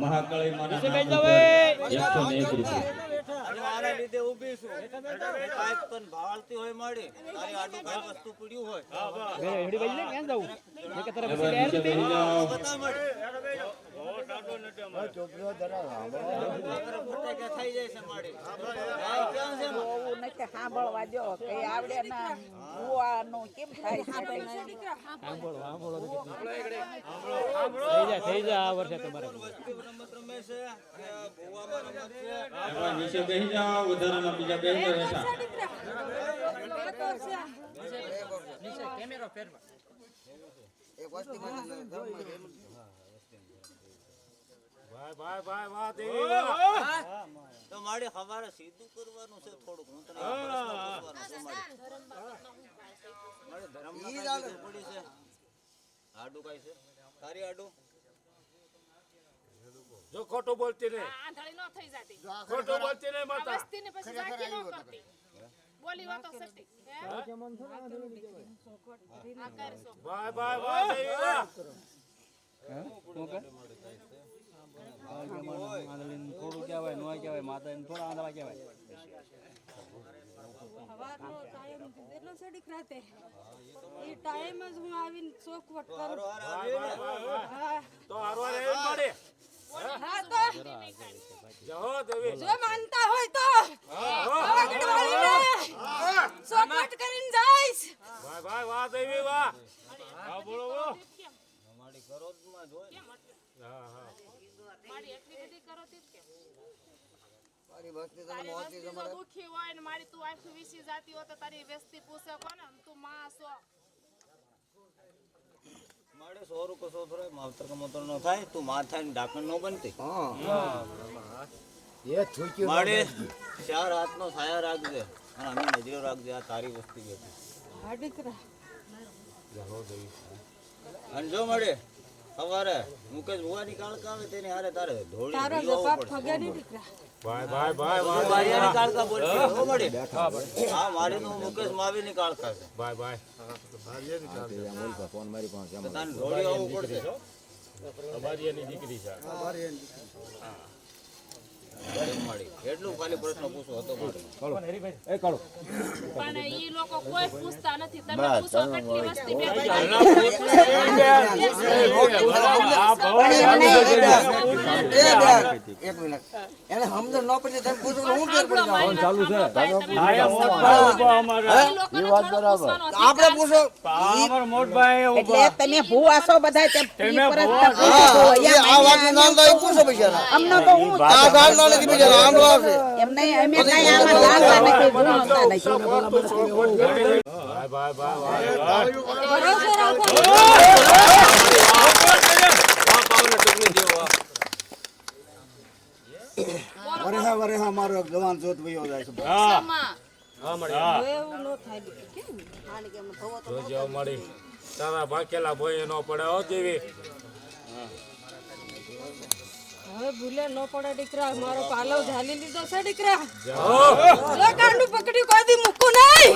મહાકાળી માના. એકસો ને એક સાંભળવા જો કે આવડે ના કેમ થાય સાંભળો સાંભળો. થઈ જાય જાય આ વર્ષે તમારે. તો માડી હવારે સીધું કરવાનું છે થોડુંક હું આડું કઈ છે? તારી આડું? જો ખોટું બોલતી નહીં આંધળી ન થઈ જાતી. ખોટું બોલતી નહીં માતા. આ વસ્તીને પછી જાતી ન કરતી. બોલી વાતો સટી. હે? આ કરશો ભાઈ ભાઈ ભાઈ દેવી વાહ. થોડું કહેવાય ન કહેવાય માતા થોડા આંધળા કહેવાય. સવારનો ટાઈમ કેટલો સડીક રાતે. એ ટાઈમ જ હું આવીને ચોખવટ કરું. તો હારવાર એવી જ હા તો. જહો દેવી. જો માનતા હોય તો. ચોખવટ કરીને જઈશ. ભાઈ ભાઈ વાહ દેવી વાહ. હા બોલો બોલો. માડી કરોડમાં જોઈ હા હા. મારી એટલી બધી કરો તી કેમ તારી વસ્તી જો દુખી હોય ને મારી તું આખી વીસી જાતી હોય તો તારી વસ્તી પૂછે કોને? તું માં છો. મારે સો રૂપિયા સો થોડા માવતર કમોતર નો થાય તું માથા ની ઢાંકણ નો બનતી. માડે ચાર હાથ નો સાયા રાખજે અને અમે નજરો રાખજે આ તારી વસ્તી હા દીકરા અને જો મળે સવારે મુકેશ ભુવાની કાળકા આવે તેની હારે તારે ધોળી તારા પડશે. ફગે નહીં દીકરા. ભાઈ ભાઈ ભાઈ વાહ બારિયાની કાળકા બોલતી હો મળે હા મારી નું મુકેશ માવીની કાળકા છે. ભાઈ ભાઈ. તો તારે ધોળી આવું પડશે. અમારી ની દીકરી છે. ગરીબ માળી એટલું ખાલી પ્રશ્ન પૂછો હતો મારે પણ ઈ લોકો કોઈ પૂછતા નથી તમે પૂછો કેટલી વસ્તી બે એક મિનિટ એને સમજણ ન પડી તમે પૂછો હું ફેર પડી ચાલુ છે આપણે પૂછો એટલે તમે ભૂવા છો બધા તે ઈ પર જ તકલીફ હા હોય. એ આ વાત નામ પૂછો બિચારા અમને તો હું આ ગાળ ના નથી બિચારા આમ આવશે એમ નહીં અમે કઈ આમાં જાણતા નથી ભૂણતા નથી ભાઈ ભાઈ ભાઈ ભાઈ ભરોસો રાખો વરેહા વરેહા મારો જવાન જોત વયો જાય છે. એવું ન થાય દીકરા કેમ આને કેમ થવો તો જો મળી તારા બાકેલા ભોય નો પડે હો દેવી હવે ભૂલે ન પડે દીકરા. મારો પાલવ ઝાલી લીધો છે દીકરા. જો કાંડું પકડ્યું કોઈ દી મૂકું નહીં.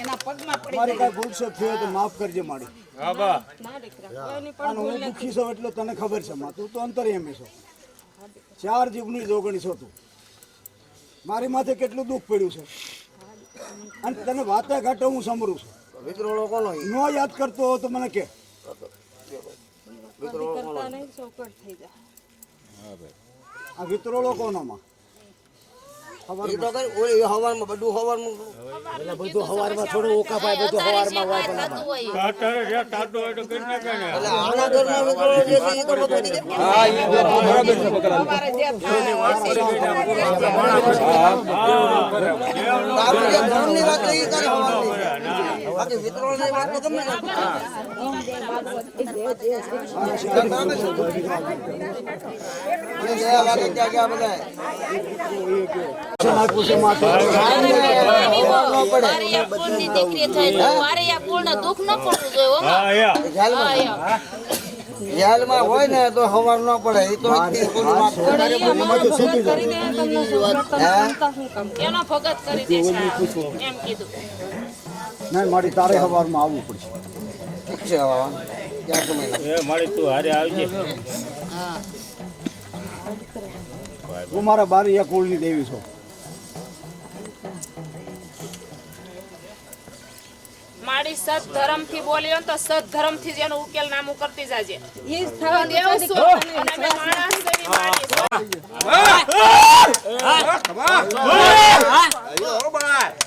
એના પગમાં પડી મારી કઈ ભૂલ છે થયો તો માફ કરજે મારી. ના દીકરા. કોઈની પણ હું દુઃખી છું એટલે તને ખબર છે માં. તું તો અંતર્યામી છો. ચાર જીવની જોગણી છો તું. મારી માથે કેટલું દુઃખ પડ્યું છે. અને તને વાતે ઘાટે હું સમરું છું. વિદ્રોહો કોનો ન યાદ કરતો હો તો મને કે. કદી કોનો નહીં ચોકડ થઈ જાય. આ વિતરોળો કોનો માં અમારે જે થાય નાખવું છે માથે દીકરી થઈ તો મારે આ પૂર્ણ દુઃખ ન પડવું જોઈએ હો માં. જેલમાં હોય ને? તો હવાર ન પડે એ તો એમાંથી છૂટી કરી દે તમને ચોકડ તમે માનતા કામ એનો ભગત કરી દેશે એમ કીધું નહીં મારી તારે સવારમાં આવવું પડશે છે મારી તું હારે આવજે. તું મારા બારીયા કુળની દેવી છું મારી સત ધર્મથી બોલ્યો તો સત ધર્મથી જ એનો ઉકેલ નામું કરતી જાજે ઈ જ દેવ છું અને મે માણસ જેવી હા હા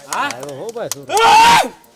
હા હો ભાઈ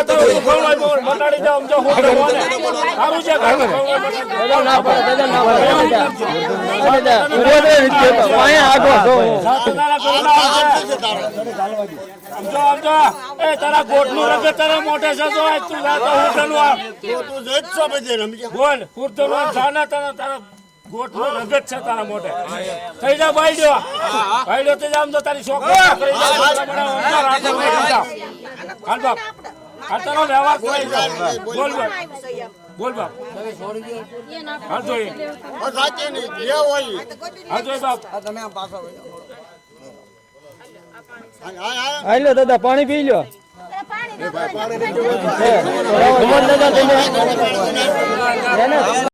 અશોક ગેટો ઘરે બેરજો બેહારી દે. અશોક જે તો હું ખોલવાય બોલ, મટાડી જાઉં, જો હું તો છે ના ના છો તારા તારા તારા છે, જો જાતો હું ધનવા. બોલ, હું જાના તારા તારા ગોટનું રગત છે તારા મોઢે. થઈ જા બાયડ્યો. બાયડ્યો થઈ જા, આમ તો તારી કરી જા. હાલ બાપ. તારો વ્યવહાર જા. બોલ બાપ. બોલ બાપ. હાલ જોઈ. હાલ જોઈ બાપ. હાલો દાદા પાણી પી લો હે, બરાબર. દાદા તમે